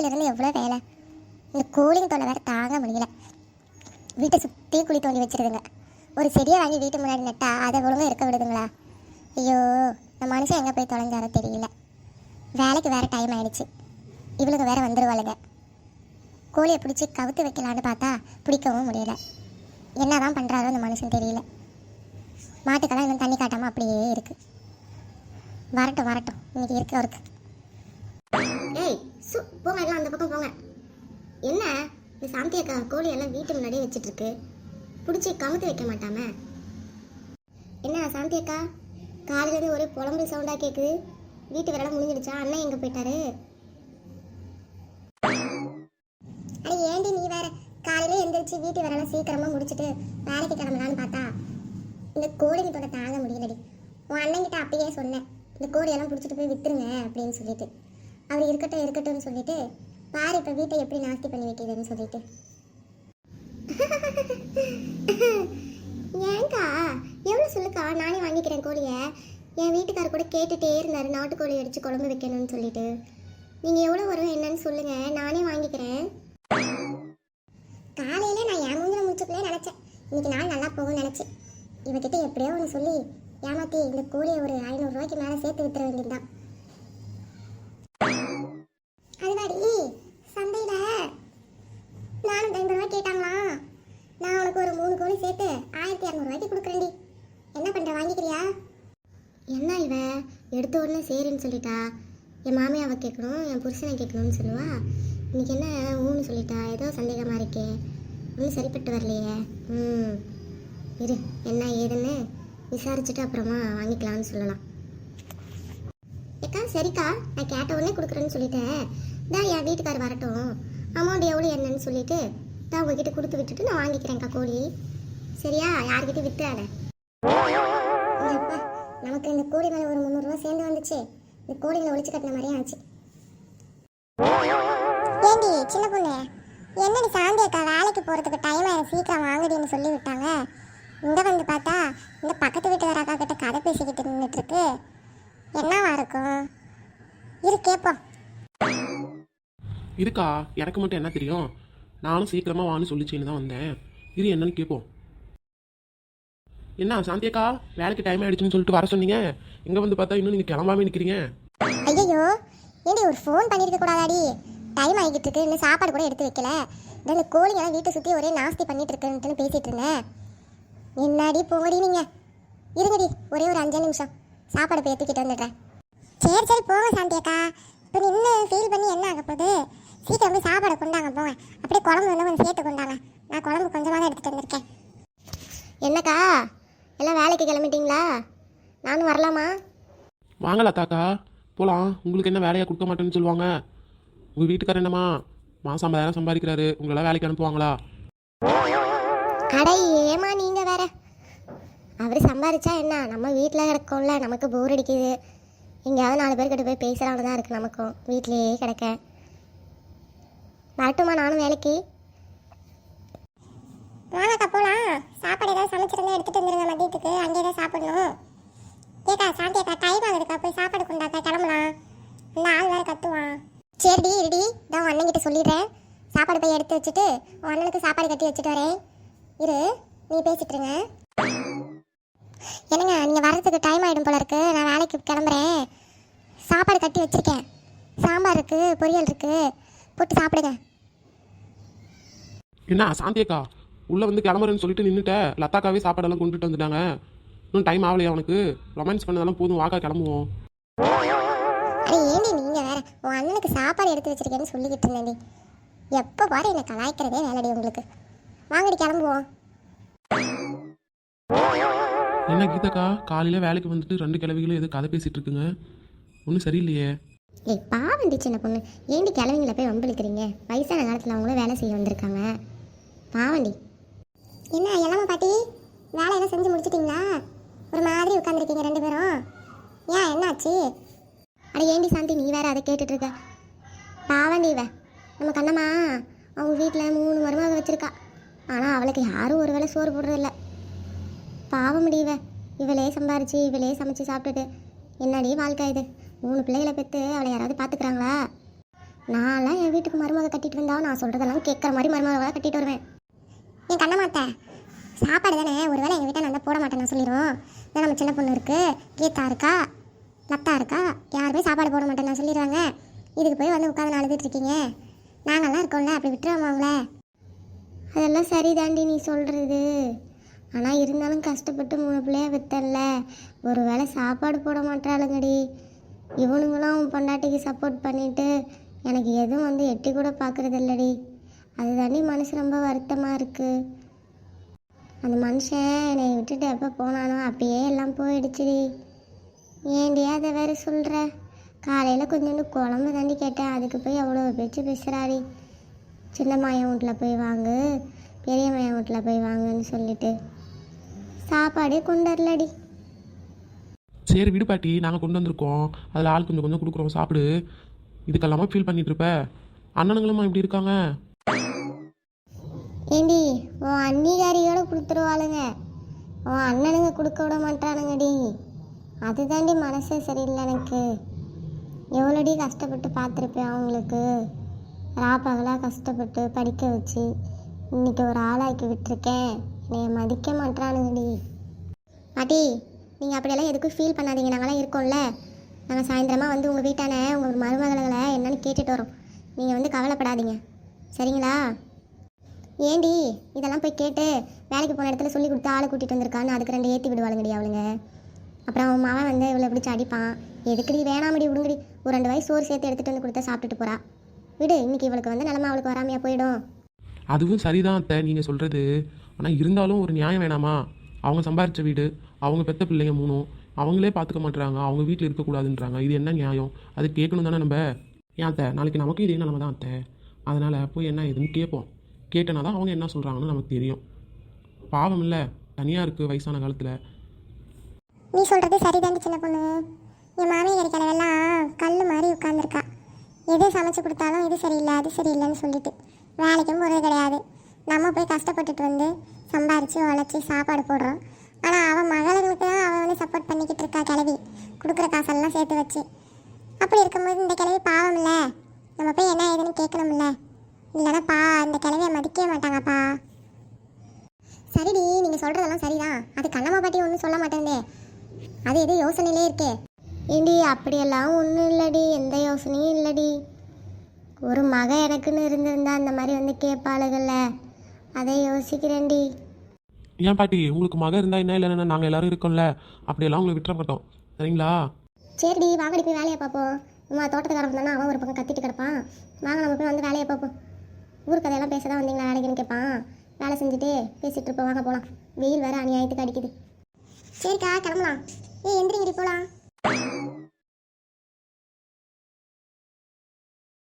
காலையிலிருந்து எவ்வளோ வேலை? இந்த கூலிங் தொலை வேறு தாங்க முடியல. வீட்டை சுற்றி குழி தோண்டி வச்சிருதுங்க. ஒரு செடியை வாங்கி வீட்டு முன்னாடி நட்டா அதை ஒழுங்கா இருக்க விடுதுங்களா? ஐயோ இந்த மனுஷன் எங்கே போய் தொலைஞ்சாரோ தெரியல. வேலைக்கு வேறு டைம் ஆயிடுச்சு. இவளுக்கு வேற வந்துருவாளுங்க. கோழியை பிடிச்சி கவுத்து வைக்கலான்னு பார்த்தா பிடிக்கவும் முடியல. என்னதான் பண்ணுறாரோ அந்த மனுஷன் தெரியல. மாட்டுக்கெல்லாம் இன்னும் தண்ணி காட்டாமல் அப்படியே இருக்கு. வரட்டும் வரட்டும். இன்றைக்கி இருக்கு அவருக்கு சு போங்க எல்லாம் அந்த பக்கம் போங்க. என்ன? இந்த சாந்தி அக்கா கோழி எல்லாம் வீட்டு முன்னாடியே வச்சுட்ருக்கு. பிடிச்சி கமுத்து வைக்க மாட்டாம. என்ன சாந்தி அக்கா? காலையிலேருந்து ஒரே புலம்பு சவுண்டாக கேட்குது வீட்டு வேலை முடிஞ்சிடுச்சா? அண்ணன் எங்கே போயிட்டாரு? அட ஏண்டி நீ வேற? காலையில எந்திரிச்சு வீட்டு வேலைலாம் சீக்கிரமாக முடிச்சிட்டு வேலைக்கு கிளம்பலான்னு பார்த்தா இந்த கோழி தாங்க முடியலடி. உன் அண்ணன்கிட்ட அப்பயே சொன்னேன் இந்த கோழியெல்லாம் பிடிச்சிட்டு போய் வித்துருங்க அப்படின்னு சொல்லிட்டு. அவர் இருக்கட்டும் இருக்கட்டும்னு சொல்லிட்டு பாரு இப்போ வீட்டை எப்படி நாஸ்தி பண்ணி வைக்கிறதுன்னு சொல்லிட்டு. ஏங்கா எவ்வளோ சொல்லுக்கா? நானே வாங்கிக்கிறேன் கோழியை. என் வீட்டுக்காரர் கூட கேட்டுகிட்டே இருந்தார் நாட்டுக்கோழி அடித்து குழம்பு வைக்கணும்னு சொல்லிட்டு. நீங்கள் எவ்வளோ வரும் என்னன்னு சொல்லுங்கள் நானே வாங்கிக்கிறேன். காலையில் நான் என் மூஞ்சில் முடிச்சுக்கலே நினச்சேன். இன்னைக்கு நாள் நல்லா போகும்னு நினச்சேன். இவகிட்ட எப்படியோ ஒன்று சொல்லி ஏமாத்தி இந்த கோழியை ஒரு ஐநூறுரூவாய்க்கு மேலே சேர்த்து வித்துற வேண்டியதுதான் அதுவாடி சந்தையில நானூற்றி ஐம்பது ரூபாய் கேட்டாங்களாம் நான் உனக்கு ஒரு மூணு கோழி சேர்த்து ஆயிரத்தி இரநூறுவாய்க்கு கொடுக்குறேன்டி என்ன பண்ற வாங்கிக்கிறியா என்ன இவ எடுத்த உடனே சரின்னு சொல்லிட்டா. என் மாமியாவை கேட்கணும் என் புருஷனை கேட்கணும்னு சொல்லுவா. இன்னைக்கு என்ன ஊன்னு சொல்லிட்டா? ஏதோ சந்தேகமாக இருக்கே. ஒன்றும் சரிப்பட்டு வரலையே. ம். இரு என்ன ஏதுன்னு விசாரிச்சுட்டு அப்புறமா வாங்கிக்கலாம்னு சொல்லலாம். ஏக்கா சரிக்கா. நான் கேட்ட உடனே கொடுக்குறேன்னு சொல்லிட்டேன். தான் என் வீட்டுக்கார் வரட்டும். அமௌண்ட் எவ்வளோ என்னன்னு சொல்லிட்டு தான் உங்ககிட்ட கொடுத்து விட்டுட்டு நான் வாங்கிக்கிறேன்க்கா கோழி. சரியா? யார்கிட்டயும் வித்துறாத. நமக்கு இந்த கோழி மேலே ஒரு முந்நூறுரூவா சேர்ந்து வந்துச்சு. இந்த கோழிகளை ஒழிச்சு கட்டின மாதிரியே ஆச்சு. ஏண்டி சின்ன பொண்ணு என்னடி சாந்தி அக்கா வேலைக்கு போகிறதுக்கு டைம் ஆயிடும் சீக்கிரம் வாங்கடின்னு சொல்லி விட்டாங்க. இங்கே வந்து பார்த்தா இந்த பக்கத்து வீட்டுக்கார அக்கா கிட்ட கதை பேசிக்கிட்டு நின்றுட்டு இருக்கு என்னவா இருக்கும்? இரு கேட்போம் இருக்கா எனக்கு மட்டும் என்ன தெரியும்? நானும் சீக்கிரமா வான்னு சொல்லிச்சேன்னு தான் வந்தேன். இது என்னன்னு கேட்போம் என்ன சாந்தியக்கா? வேலைக்கு டைம் ஆயிடுச்சுன்னு சொல்லிட்டு வர சொன்னீங்க. இங்க வந்து பார்த்தா இன்னும் நீங்க கிளம்பாம நிக்கிறீங்க. ஐயோ ஏண்டி ஒரு ஃபோன் பண்ணிருக்க கூடாதாடி? டைம் ஆகிட்டு இருக்கு. இன்னும் சாப்பாடு கூட எடுத்து வைக்கல. இந்த இந்த கோழிங்கெல்லாம் வீட்டை சுற்றி ஒரே நாஸ்தி பண்ணிட்டு இருக்குன்ட்டுன்னு பேசிட்டு இருந்தேன். என்னடி போங்கடி நீங்க? இருங்கடி ஒரே ஒரு அஞ்சு நிமிஷம். சாப்பாடு போய் எடுத்துக்கிட்டு வந்துடுறேன். சரி சரி போங்க சாந்தியக்கா. இப்போ நின்று ஃபீல் பண்ணி என்ன ஆக போகுது? சீக்கிரம் போய் சாப்பாடு கொண்டாங்க போங்க. அப்படியே குழம்பு வந்து கொஞ்சம் சேர்த்து கொண்டாங்க. நான் குழம்பு கொஞ்சமாக தான் எடுத்துகிட்டு வந்திருக்கேன் என்னக்கா எல்லாம் வேலைக்கு கிளம்பிட்டீங்களா நானும் வரலாமா வாங்கல தாக்கா போலாம். உங்களுக்கு என்ன வேலையா கொடுக்க மாட்டேன்னு சொல்லுவாங்க. உங்க வீட்டுக்காரர் என்னமா மாசம் ஐம்பதாயிரம் சம்பாதிக்கிறாரு. உங்களெல்லாம் வேலைக்கு அனுப்புவாங்களா? அட ஏமா நீங்க வேற. அவர் சம்பாரிச்சா என்ன? நம்ம வீட்டில் கிடக்கோம்ல. நமக்கு போர் அடிக்குது. எங்கேயாவது நாலு பேர் கிட்ட போய் பேசுகிறாங்க தான் இருக்கு நமக்கும். வீட்லயே கிடக்க. வரட்டுமா நானும் வேலைக்கு? வாங்கக்கா போகலாம் சாப்பாடு ஏதாவது சமைச்சிருந்தா எடுத்துகிட்டு வந்துருங்க மதியத்துக்கு. அங்கே தான் சாப்பிடணும். ஏக்கா சாந்தியக்கா டைம் ஆகுதுக்கா போய் சாப்பாடு கொண்டாக்கா கிளம்பலாம். இந்த ஆள் வேறு கத்துவான். சரிடி இருடி. நான் உன் அண்ணன்கிட்ட சொல்லிடுறேன். சாப்பாடு போய் எடுத்து வச்சுட்டு உன் அண்ணனுக்கு சாப்பாடு கட்டி வச்சுட்டு வரேன். இரு நீ பேசிட்டு இருங்க. என்னங்க நீங்கள் வர்றதுக்கு டைம் ஆகிடும் போல இருக்கு. நான் வேலைக்கு கிளம்புறேன். சாப்பாடு கட்டி வச்சிருக்கேன். சாம்பார் இருக்கு பொரியல் இருக்கு. போட்டு சாப்பிடுங்க. என்ன சாந்தியக்கா? உள்ளே வந்து கிளம்புறேன்னு சொல்லிட்டு நின்றுட்டேன் லத்தாக்காவே சாப்பாடெல்லாம் கொண்டுட்டு வந்துட்டாங்க. இன்னும் டைம் ஆகலையா அவனுக்கு ரொமான்ஸ் பண்ணதெல்லாம் போதும் வாக்கா கிளம்புவோம். ஏண்டி நீங்க வேற? உன் அண்ணனுக்கு சாப்பாடு எடுத்து வச்சிருக்கேன்னு சொல்லிக்கிட்டு இருந்தேன்டி. எப்போ பாரு என்னை கலாய்க்கிறதே வேலைடி உங்களுக்கு. வாங்கடி கிளம்புவோம். என்ன கீதாக்கா? காலையில வேலைக்கு வந்துட்டு ரெண்டு கிழவிகளும் எது கதை பேசிட்டு இருக்குங்க. ஒன்றும் சரியில்லையே. ஏய் பாவண்டி சின்ன பொண்ணு. ஏண்டி கிளவிங்கள போய் வம்பிழுக்கிறீங்க வயசான காலத்தில் அவங்களும் வேலை செய்ய வந்திருக்காங்க. பாவண்டி என்ன எல்லாமா பாட்டி? வேலை என்ன செஞ்சு முடிச்சிட்டீங்களா? ஒரு மாதிரி உட்காந்துருக்கீங்க ரெண்டு பேரும். ஏன் என்னாச்சு? அட ஏண்டி சாந்தி நீ வேற அதை கேட்டுட்டு இருக்க பாவண்டி இவ. நம்ம கண்ணம்மா அவங்க வீட்டில் மூணு மருமக வச்சுருக்கா. ஆனால் அவளுக்கு யாரும் ஒரு வேளை சோறு போடுறதில்ல. பாவம் முடியவ இவளே சம்பாரிச்சு இவளே சமைச்சு சாப்பிட்டுட்டு. என்னடி வாழ்க்கை இது? மூணு பிள்ளைகளை பெற்று அவளை யாராவது பார்த்துக்கிறாங்களா நான்லாம் என் வீட்டுக்கு மருமக கட்டிட்டு வந்தா நான் சொல்கிறதெல்லாம் கேட்குற மாதிரி மருமகளை கட்டிட்டு வருவேன். என் கண்ணமாட்டேன் சாப்பாடு தானே ஒருவேளை எங்கள் வீட்டில் நான் போட மாட்டேன் நான் சொல்லிடுவோம். இதான் நம்ம சின்ன பொண்ணு இருக்குது கீதா இருக்கா? லத்தா இருக்கா? யாருமே சாப்பாடு போட மாட்டேன் நான் சொல்லிடுவாங்க. இதுக்கு போய் வந்து உட்காந்து அழுதுட்டு இருக்கீங்க. நாங்கெல்லாம் இருக்கோம்ல அப்படி விட்டுருவோம் அவங்கள? அதெல்லாம் சரிதாண்டி நீ சொல்கிறது ஆனால் இருந்தாலும் கஷ்டப்பட்டு மூணு பிள்ளைய வித்தல்ல. ஒரு வேளை சாப்பாடு போட மாட்டாளுங்கடி. இவனுங்களும் அவன் பொண்டாட்டிக்கு சப்போர்ட் பண்ணிவிட்டு எனக்கு எதுவும் வந்து எட்டி கூட பார்க்கறது இல்லடி. அதுதாண்டி மனசு ரொம்ப வருத்தமாக இருக்குது அந்த மனுஷன் என்னை விட்டுட்டு எப்போ போனானோ அப்பயே எல்லாம் போயிடுச்சுடி. ஏண்டி அதை வேற சொல்கிற காலையில் கொஞ்சோண்டு குழம்பு தாண்டி கேட்டேன். அதுக்கு போய் அவ்வளோ பேச்சு பேசுகிறாடி சின்ன மாயன் வீட்டில் போய் வாங்கு பெரிய மாயன் வீட்டில் போய் வாங்குன்னு சொல்லிட்டு. சாப்பாடே கொண்டு வரலடி. சரி விடு பாட்டி நாங்கள் கொண்டு வந்திருக்கோம். அதில் ஆள் கொஞ்சம் கொஞ்சம் கொடுக்குறோம். சாப்பிடு. இதுக்கெல்லாமா ஃபீல் பண்ணிட்டு இருப்ப. இப்படி இருக்காங்க? ஏண்டி உன் அன்னிகாரியோட கொடுத்துருவாளுங்க. உன் அண்ணனுங்க கொடுக்க விட மாட்டானுங்கடி. அதுதாண்டி மனசே சரியில்லை எனக்கு. எவ்வளோடி கஷ்டப்பட்டு பார்த்துருப்பேன் அவங்களுக்கு. ராப்பகலாக கஷ்டப்பட்டு படிக்க வச்சு இன்னைக்கு ஒரு ஆளாக்கி விட்டுருக்கேன். என்னை மதிக்க மாட்டானுங்கடி. பாட்டி நீங்கள் அப்படியெல்லாம் எதுக்கும் ஃபீல் பண்ணாதீங்க. நாங்களாம் இருக்கோம்ல. நாங்கள் சாயந்தரமாக வந்து உங்கள் வீட்டான உங்கள் மருமகளை என்னன்னு கேட்டுட்டு வரோம். நீங்கள் வந்து கவலைப்படாதீங்க. சரிங்களா? ஏண்டி இதெல்லாம் போய் கேட்டு வேலைக்கு போன இடத்துல சொல்லி கொடுத்து ஆளை கூட்டிகிட்டு வந்திருக்கான்னு அதுக்கு ரெண்டு ஏற்றி விடுவாளுங்கடி அவளுங்க. அப்புறம் அவன் மாவன் வந்து இவளை பிடிச்சி அடிப்பான். எதுக்குடி வேணாமடி விடுங்கடி. ஒரு ரெண்டு வயசு சோறு சேர்த்து எடுத்துகிட்டு வந்து கொடுத்தா சாப்பிட்டுட்டு போகிறா விடு இன்னைக்கு இவளுக்கு வந்து நிலமை அவளுக்கு வராமையாக போயிடும். அதுவும் சரிதான் அத்தை நீங்கள் சொல்கிறது ஆனால் இருந்தாலும் ஒரு நியாயம் வேணாமா? அவங்க சம்பாரித்த வீடு அவங்க பெத்த பிள்ளைங்க மூணும் அவங்களே பார்த்துக்க மாட்டுறாங்க அவங்க வீட்டில் இருக்கக்கூடாதுன்றாங்க இது என்ன நியாயம்? அது கேட்கணும் தானே நம்ம? ஏன் அத்தை நாளைக்கு நமக்கும் இதே நிலமை தான் அத்தை. அதனால் போய் என்ன ஏதுன்னு கேட்போம். கேட்டனா தான் அவங்க என்ன சொல்கிறாங்கன்னு நமக்கு தெரியும். பாவம் இல்லை தனியாக இருக்குது வயசான காலத்தில். நீ சொல்கிறது சரிதான் சின்ன பொண்ணு. என் மாமியார் கிழவெல்லாம் கல் மாதிரி உட்காந்துருக்கா எது சமைச்சு கொடுத்தாலும் இது சரியில்லை அது சரியில்லைன்னு சொல்லிட்டு. வேலைக்கும் போகிறது கிடையாது. நம்ம போய் கஷ்டப்பட்டுட்டு வந்து சம்பாரித்து உழைச்சி சாப்பாடு போடுறோம். ஆனால் அவன் மகளுங்களுக்கு தான் அவன் வந்து சப்போர்ட் பண்ணிக்கிட்டு இருக்கா கிளவி கொடுக்குற காசெல்லாம் சேர்த்து வச்சு. அப்படி இருக்கும்போது இந்த கிளவி பாவம் இல்லை நம்ம போய் என்ன ஏதுன்னு கேட்கணும்ல. இல்லைன்னா பா இந்த கிளவியை மதிக்கவே மாட்டாங்கப்பா. சரிடி நீங்கள் சொல்கிறதெல்லாம் சரிதான். அது கண்ணம்மா பாட்டி ஒன்றும் சொல்ல மாட்டேந்தே அது எது யோசனையிலே இருக்கே. ஏண்டி அப்படியெல்லாம் ஒன்றும் இல்லடி. எந்த யோசனையும் இல்லடி. ஒரு மக எனக்குன்னு இருந்திருந்தா அந்த மாதிரி வந்து கேட்பாளுகள்ல. அதை யோசிக்கிறேன்டி. ஏன் பாட்டி உங்களுக்கு மக இருந்தால் என்ன இல்லைன்னா நாங்கள் எல்லாரும் இருக்கோம்ல. அப்படியெல்லாம் உங்களை விட்டுற மாட்டோம் சரிங்களா? சரிடி வாங்கடி போய் வேலையை பார்ப்போம். அம்மா தோட்டத்துக்காரன் தானே அவன் ஒரு பக்கம் கத்திட்டு கிடப்பான். வாங்க நம்ம போய் வந்து வேலையை பார்ப்போம். ஊர் கதையெல்லாம் பேச தான் வந்தீங்களா வேலைக்குன்னு கேட்பான் வேலை செஞ்சுட்டு பேசிட்டு இருப்போம். வாங்க போகலாம் வெயில் வேற அநியாயத்துக்கு அடிக்குது. சரிக்கா கிளம்பலாம். ஏய் எந்திரிங்கடி போகலாம்